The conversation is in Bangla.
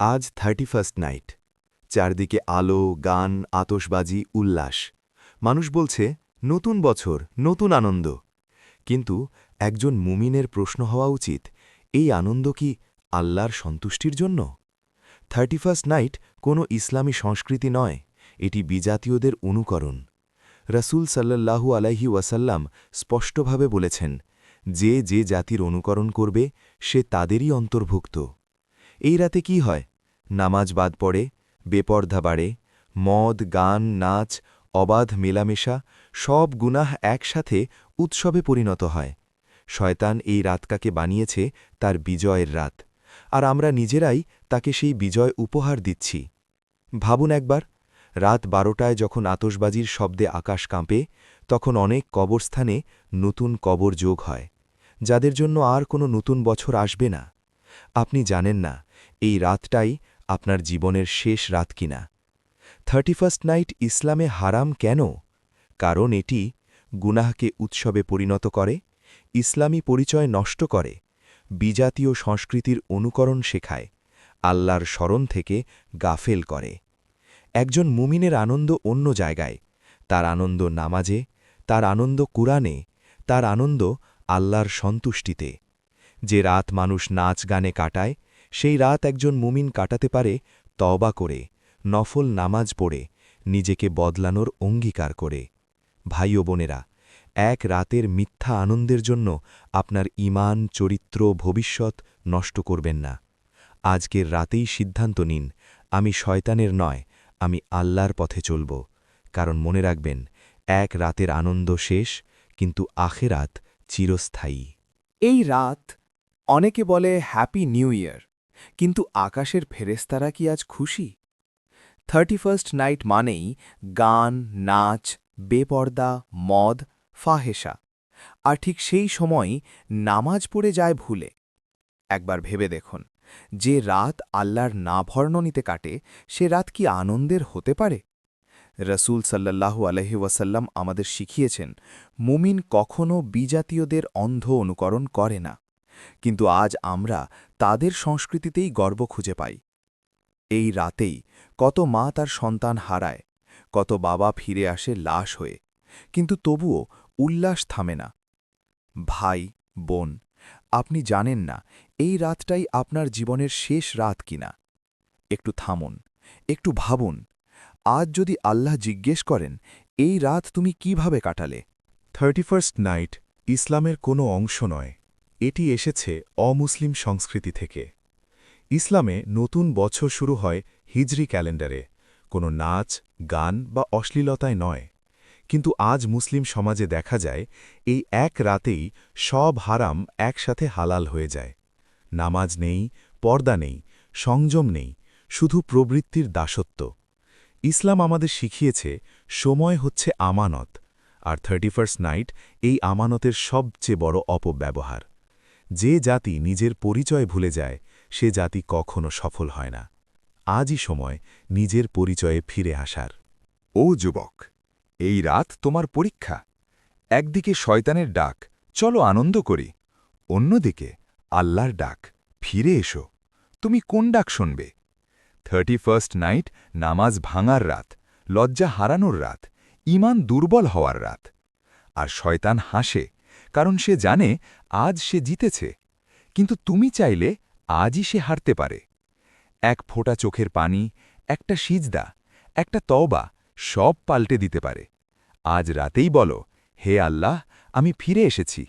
আজ থার্টি ফার্স্ট নাইট। চারদিকে আলো, গান আতসবাজি উল্লাস। মানুষ বলছে, নতুন বছর, নতুন আনন্দ। কিন্তু একজন মুমিনের প্রশ্ন হওয়া উচিত, এই আনন্দ কি আল্লাহর সন্তুষ্টির জন্য? থার্টি ফার্স্ট নাইট কোনো ইসলামী সংস্কৃতি নয়, এটি বিজাতীয়দের অনুকরণ। রাসূল সাল্লাল্লাহু আলাইহি ওয়াসাল্লাম স্পষ্টভাবে বলেছেন, যে যে জাতির অনুকরণ করবে, সে তাদেরই অন্তর্ভুক্ত। এই রাতে কি হয়? নামাজ বাদ পড়ে, বেপর্দা বাড়ে, মদ, গান, নাচ, অবাধ মেলামেশা, সব গুনাহ একসাথে উৎসবে পরিণত হয়। শয়তান এই রাতকাকে বানিয়েছে তার বিজয়ের রাত। আর আমরা নিজেরাই তাকে সেই বিজয় উপহার দিচ্ছি। ভাবুন একবার, রাত বারোটায় যখন আতসবাজির শব্দে আকাশ কাঁপে, তখন অনেক কবরস্থানে নতুন কবর যোগ হয়। যাদের জন্য আর কোনো নতুন বছর আসবে না। আপনি জানেন না এই রাতটাই আপনার জীবনের শেষ রাত কিনা। থার্টি ফার্স্ট নাইট ইসলামে হারাম কেন? কারণ এটি গুনাহকে উৎসবে পরিণত করে, ইসলামী পরিচয় নষ্ট করে, বিজাতীয় সংস্কৃতির অনুকরণ শেখায়, আল্লাহর স্মরণ থেকে গাফেল করে। একজন মুমিনের আনন্দ অন্য জায়গায়, তার আনন্দ নামাজে, তার আনন্দ কুরআনে, তার আনন্দ আল্লাহর সন্তুষ্টিতে। যে রাত মানুষ নাচ গানে কাটায় সেই রাত একজন মুমিন কাটাতে পারে তওবা করে, নফল নামাজ পড়ে, নিজেকে বদলানোর অঙ্গীকার করে। ভাই ও বোনেরা, এক রাতের মিথ্যা আনন্দের জন্য আপনার ইমান চরিত্র, ভবিষ্যৎ নষ্ট করবেন না। আজকের রাতেই সিদ্ধান্ত নিন, আমি শয়তানের নয়, আমি আল্লাহর পথে চলব। কারণ মনে রাখবেন, এক রাতের আনন্দ শেষ, কিন্তু আখেরাত চিরস্থায়ী। এই রাত অনেকে বলে হ্যাপি নিউ ইয়ার কিন্তু আকাশের ফেরেস্তারা কি আজ খুশি? থার্টি ফার্স্ট নাইট মানেই গান, নাচ, বেপর্দা, মদ ফাহেসা আর ঠিক সেই সময় নামাজ পড়ে যায় ভুলে। একবার ভেবে দেখুন, যে রাত আল্লাহর না ভর্ণনিতে কাটে, সে রাত কি আনন্দের হতে পারে? রসুল সাল্লাল্লাহু আলহি ওয়াসাল্লাম আমাদের শিখিয়েছেন, মুমিন কখনও বিজাতীয়দের অন্ধ অনুকরণ করে না। কিন্তু আজ আমরা তাদের সংস্কৃতিতেই গর্ব খুঁজে পাই। এই রাতেই কত মা তার সন্তান হারায়, কত বাবা ফিরে আসে লাশ হয়ে, কিন্তু তবুও উল্লাস থামে না। ভাই, বোন, আপনি জানেন না এই রাতটাই আপনার জীবনের শেষ রাত কিনা। একটু থামুন, একটু ভাবুন, আজ যদি আল্লাহ জিজ্ঞেস করেন, এই রাত তুমি কীভাবে কাটালে? থার্টি ফার্স্ট নাইট ইসলামের কোনো অংশ নয়। এটি এসেছে অমুসলিম সংস্কৃতি থেকে। ইসলামে নতুন বছর শুরু হয় হিজরি ক্যালেন্ডারে, কোনো নাচ, গান বা অশ্লীলতায় নয়। কিন্তু আজ মুসলিম সমাজে দেখা যায়, এই এক রাতেই সব হারাম একসাথে হালাল হয়ে যায়। নামাজ নেই, পর্দা নেই, সংযম নেই, শুধু প্রবৃত্তির দাসত্ব। ইসলাম আমাদের শিখিয়েছে, সময় হচ্ছে আমানত, আর থার্টি নাইট এই আমানতের সবচেয়ে বড় অপব্যবহার। যে জাতি নিজের পরিচয় ভুলে যায়, সে জাতি কখনো সফল হয় না। আজই সময় নিজের পরিচয়ে ফিরে আসার। ও যুবক, এই রাত তোমার পরীক্ষা। একদিকে শয়তানের ডাক, চলো আনন্দ করি। অন্যদিকে আল্লাহর ডাক, ফিরে এসো। তুমি কোন ডাক শুনবে? থার্টি ফার্স্ট নাইট নামাজ ভাঙার রাত, লজ্জা হারানোর রাত ইমান দুর্বল হওয়ার রাত। আর শয়তান হাসে কারণ সে জানে আজ সে জিতেছে। কিন্তু তুমি চাইলে আজই সে হারতে পারে। এক ফোঁটা চোখের পানি, একটা সিজদা, একটা তওবা সব পাল্টে দিতে পারে। আজ রাতেই বলো, হে আল্লাহ, আমি ফিরে এসেছি।